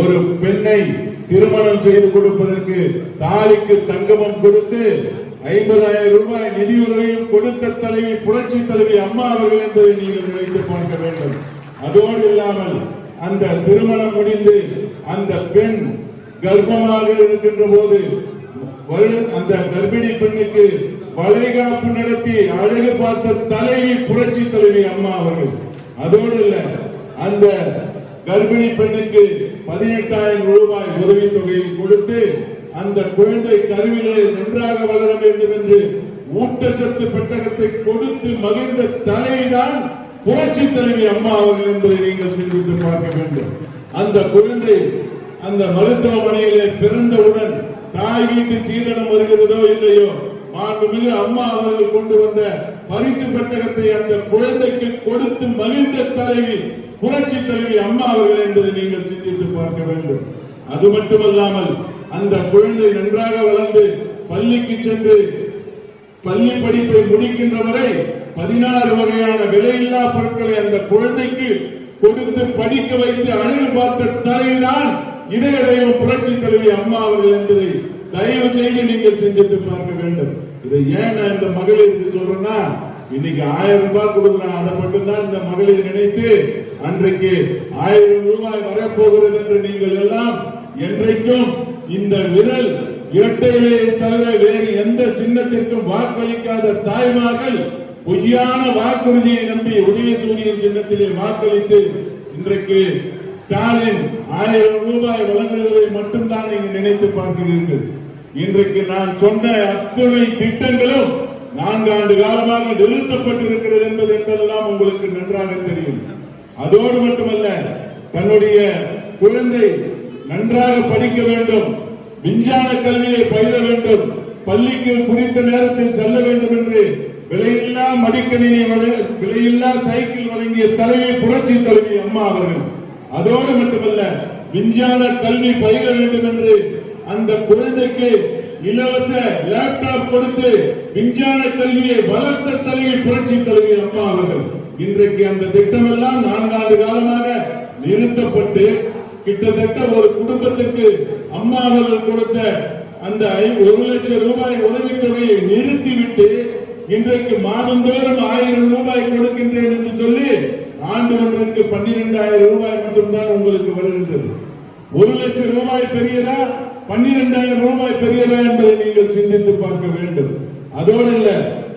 ஒரு பெண்ணை திருமணம் செய்து கொடுப்பதற்கு தாலிக்கு தங்கமம் கொடுத்து ஐம்பதாயிரம் ரூபாய் நிதி உதவியும் கொடுத்த தலைவி புரட்சி தலைவி அம்மா அவர்கள் என்பதை நீங்கள் நினைத்து பார்க்க வேண்டும். அதோடு இல்லாமல் அந்த திருமணம் முடிந்து அந்த பெண் கர்ப்பமாக இருக்கின்ற போது அந்த கர்ப்பிணி பெண்ணுக்கு வளைகாப்பு நடத்தி அழகு பார்த்த தலைவி புரட்சி தலைவி அம்மா அவர்கள். அதோடு இல்ல அந்த கர்ப்பிணி பெண்ணுக்கு பதினெட்டாயிரம் ரூபாய் உதவித்தொகையை கொடுத்து அந்த குழந்தை கருவிலே நன்றாக வளர வேண்டும் என்று ஊட்டச்சத்து பெட்டகத்தை கொடுத்து மகிழ்ந்த தலைவிதான் புரட்சி தலைவி அம்மா அவர்கள் என்பதை நீங்கள் சிந்தித்து பார்க்க வேண்டும். அந்த குழந்தை அந்த மருத்துவமனையிலே பிறந்தவுடன் தாய் வீட்டு சீதனம் வருகிறதோ இல்லையோ மாண்புமிகு அம்மா அவர்கள் கொண்டு வந்த பரிசு பெட்டகத்தை அந்த குழந்தைக்கு கொடுத்து மகிழ்ந்த தலைவி புரட்சி தலைவி அம்மா அவர்கள் என்பதை நீங்கள் சிந்தித்து பார்க்க வேண்டும். அது மட்டுமல்லாமல் அந்த குழந்தை நன்றாக வளர்ந்து பள்ளிக்கு சென்று பள்ளி படிப்பை முடிக்கின்ற வரை பதினாறு வகையான விலையில்லா பொருட்களை அந்த குழந்தைக்கு கொடுத்து படிக்க வைத்து அழகு பார்த்த தலைவிதான் இதய தெய்வம் புரட்சி தலைவி அம்மா அவர்கள் என்பதை தயவு செய்து நீங்கள் சிந்தித்து பார்க்க வேண்டும். இதை ஏன் நான் இந்த மகளிருக்கு சொல்றேன்னா இன்னைக்கு ஆயிரம் ரூபாய் கொடுக்குறான் அதை மட்டும்தான் இந்த மகளிர் நினைத்து அன்றைக்கு ஆயிரம் ரூபாய் வரப்போகிறது என்று நீங்கள் எல்லாம் என்றைக்கும் இந்த விரல் இரட்டையிலேயே தவிர வேறு எந்த சின்னத்திற்கும் வாக்களிக்காத தாய்மார்கள் பொய்யான வாக்குறுதியை நம்பி உதயசூரியன் சின்னத்திலே வாக்களித்து இன்றைக்கு ஸ்டாலின் ஆயிரம் ரூபாய் வழங்குவதை மட்டும்தான் நீங்கள் நினைத்து பார்க்கிறீர்கள். இன்றைக்கு நான் சொன்ன அத்துணை திட்டங்களும் நான்காண்டு காலமாக நிறுத்தப்பட்டிருக்கிறது என்பது என்பதெல்லாம் உங்களுக்கு நன்றாக தெரியும். அதோடு மட்டுமல்ல தன்னுடைய குழந்தை நன்றாக படிக்க வேண்டும் விஞ்ஞான கல்வியை பயில வேண்டும் பள்ளிக்கு குறித்த நேரத்தில் செல்ல வேண்டும் என்று விலையில்லா மடிக்கணினி விலையில்லா சைக்கிள் வழங்கிய தலைவி புரட்சி தலைவி அம்மா அவர்கள். அதோடு மட்டுமல்ல விஞ்ஞான கல்வி பயில வேண்டும் என்று அந்த குழந்தைக்கு இலவச லேப்டாப் கொடுத்து விஞ்ஞான கல்வியை வளர்த்த தலைவி புரட்சி தலைவி அம்மா அவர்கள். இன்றைக்கு அந்த திட்டம் எல்லாம் நான்காண்டு காலமாக நிறுத்தப்பட்டு கிட்டத்தட்ட ஒரு குடும்பத்திற்கு அம்மா அவர்கள் கொடுத்த அந்த ஒரு லட்சம் ரூபாய் உதவித்தொகையை நிறுத்திவிட்டு இன்றைக்கு மாதந்தோறும் ஆயிரம் ரூபாய் கொடுக்கின்றேன் என்று சொல்லி ஆண்டு ஒன்றுக்கு பன்னிரெண்டாயிரம் ரூபாய் மட்டும்தான் உங்களுக்கு வருகின்றது. ஒரு லட்சம் ரூபாய் பெரியதா? பன்னிரெண்டாயிரம் ரூபாய் பெரியதா என்பதை நீங்கள் சிந்தித்து பார்க்க வேண்டும். அதோடு இல்ல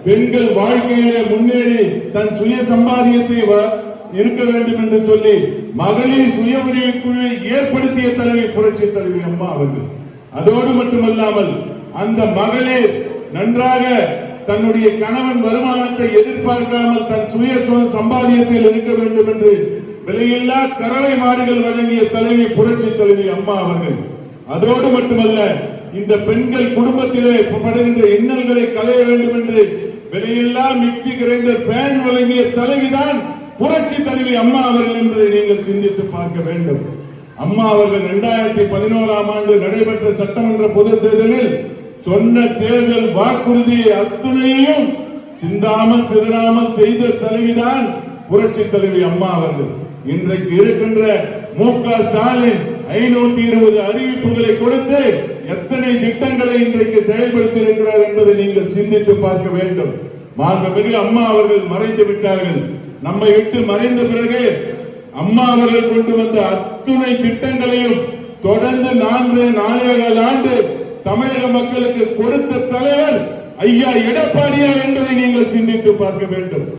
பெண்கள் வாழ்க்கையிலே முன்னேறி தன் சுய சம்பாதியத்தை வ- இருக்க வேண்டும் என்று சொல்லி மகளிர் சுய உதவிக்குழுவை ஏற்படுத்திய தலைவி புரட்சி தலைவி அம்மா அவர்கள். அதோடு மட்டுமல்லாமல் அந்த மகளிர் நன்றாக தன்னுடைய கணவன் வருமானத்தை எதிர்பார்க்காமல் தன் சுய சம்பாதியத்தில் இருக்க வேண்டும் என்று விலையில்லா கறவை மாடுகள் வழங்கிய தலைவி புரட்சி தலைவி அம்மா அவர்கள். அதோடு மட்டுமல்ல இந்த பெண்கள் குடும்பத்திலே படுகின்ற இன்னல்களை களைய வேண்டும் என்று விலையில்லா மிக்சி கிரைண்டர் ஃபேன் வழங்கிய தலைவிதான் புரட்சி தலைவி அம்மா அவர்கள் என்பதை நீங்கள் சிந்தித்து பார்க்க வேண்டும். அம்மா அவர்கள் இரண்டாயிரத்தி பதினோராம் ஆண்டு நடைபெற்ற சட்டமன்ற பொது தேர்தலில் சொன்ன தேர்தல் வாக்குறுதியை அத்துணையும் சிந்தாமல் சிதறாமல் செய்த தலைவிதான் புரட்சி தலைவி அம்மா அவர்கள். இன்றைக்கு இருக்கின்ற மு க ஸ்டாலின் ஐநூத்தி இருபது அறிவிப்புகளை கொடுத்து எத்தனை திட்டங்களை இன்றைக்கு செயல்படுத்தி இருக்கிறார் என்பதை நீங்கள் சிந்தித்து பார்க்க வேண்டும். மாண்புமிகு அம்மா அவர்கள் மறைந்து விட்டார்கள். நம்மை விட்டு மறைந்த பிறகு அம்மா அவர்கள் கொண்டு வந்த அத்துணை திட்டங்களையும் தொடர்ந்து நான்கு நாயகால் ஆண்டு தமிழக மக்களுக்கு கொடுத்த தலைவர் ஐயா எடப்பாடியார் என்பதை நீங்கள் சிந்தித்து பார்க்க வேண்டும்.